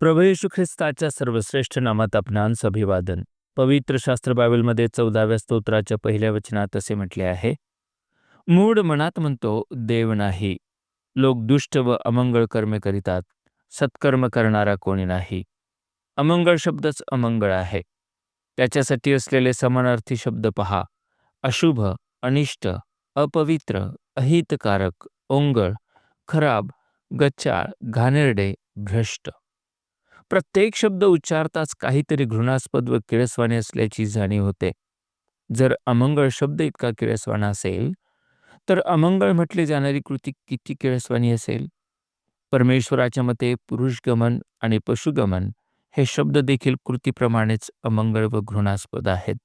प्रभू येशू ख्रिस्ताच्या सर्वश्रेष्ठ नामात आपणांस अभिवादन. पवित्र शास्त्र बायबलमध्ये चौदाव्या स्तोत्राच्या पहिल्या वचनात असे म्हटले आहे मूढ मनात म्हणतो देव नाही. लोक दुष्ट व अमंगळ कर्मे करीतात. सत्कर्म करणारा कोणी नाही. अमंगळ शब्दच अमंगळ आहे. त्याच्यासाठी असलेले समानार्थी शब्द पहा. अशुभ अनिष्ट अपवित्र अहितकारक ओंगळ खराब गच्चाळ घाणेरडे भ्रष्ट. प्रत्येक शब्द उच्चारताच काहीतरी घृणास्पद व किळसवाणे असल्याची जाणीव होते. जर अमंगळ शब्द इतका किळसवाणा असेल तर अमंगळ म्हटली जाणारी कृती किती किळसवाणी असेल? परमेश्वराच्या मते पुरुषगमन आणि पशुगमन हे शब्द देखील कृतीप्रमाणेच अमंगळ व घृणास्पद आहेत.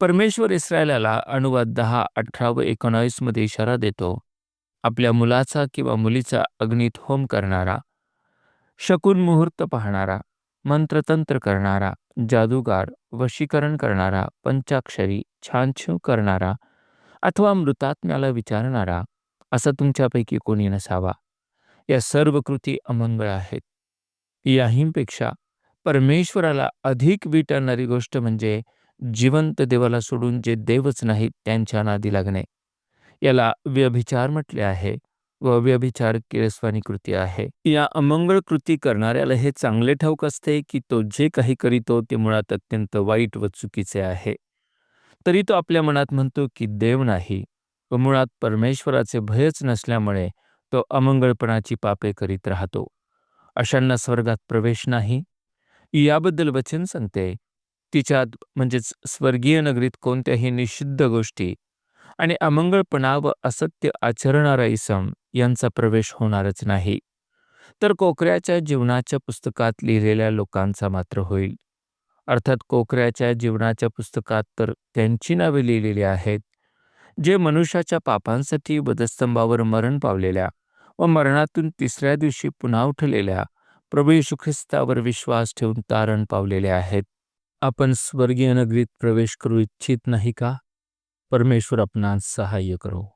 परमेश्वर इस्रायलाला अनुवाद दहा अठरा व एकोणावीसमध्ये इशारा देतो आपल्या मुलाचा किंवा मुलीचा अग्नीत होम करणारा शकून मुहूर्त पाहणारा मंत्रतंत्र करणारा जादूगार वशीकरण करणारा पंचाक्षरी छानछू करणारा अथवा मृतात्म्याला विचारणारा असा तुमच्यापैकी कोणी नसावा. या सर्व कृती अमंगळ आहेत. याहींपेक्षा परमेश्वराला अधिक विटणारी गोष्ट म्हणजे जिवंत देवाला सोडून जे देवच नाहीत त्यांच्या नादी लागणे. याला व्यभिचार म्हटले आहे. व व्यभिचार किरस्वानी कृती आहे. या अमंगळ कृती करणाऱ्याला हे चांगले ठाऊक असते की तो जे काही करीतो ते मुळात अत्यंत वाईट व चुकीचे आहे. तरी तो आपल्या मनात म्हणतो की देव नाही. व मुळात परमेश्वराचे भयच नसल्यामुळे तो अमंगळपणाची पापे करीत राहतो. अशांना स्वर्गात प्रवेश नाही. याबद्दल वचन सांगते. तिच्यात म्हणजेच स्वर्गीय नगरीत कोणत्याही निषिद्ध गोष्टी आणि अमंगळपणा व असत्य आचरणारा इसम यांचा प्रवेश होणारच नाही. तर कोकऱ्याच्या जीवनाच्या पुस्तकात लिहिलेल्या लोकांचा मात्र होईल. अर्थात कोकऱ्याच्या जीवनाच्या पुस्तकात तर त्यांची नावे लिहिलेली आहेत जे मनुष्याच्या पापांसाठी वधस्तंभावर मरण पावलेल्या व मरणातून तिसऱ्या दिवशी पुन्हा उठलेल्या प्रभू येशू ख्रिस्तावर विश्वास ठेवून तारण पावलेले आहेत. आपण स्वर्गीय नगरीत प्रवेश करू इच्छित नाही का? परमेश्वर आपणास सहाय्य करो।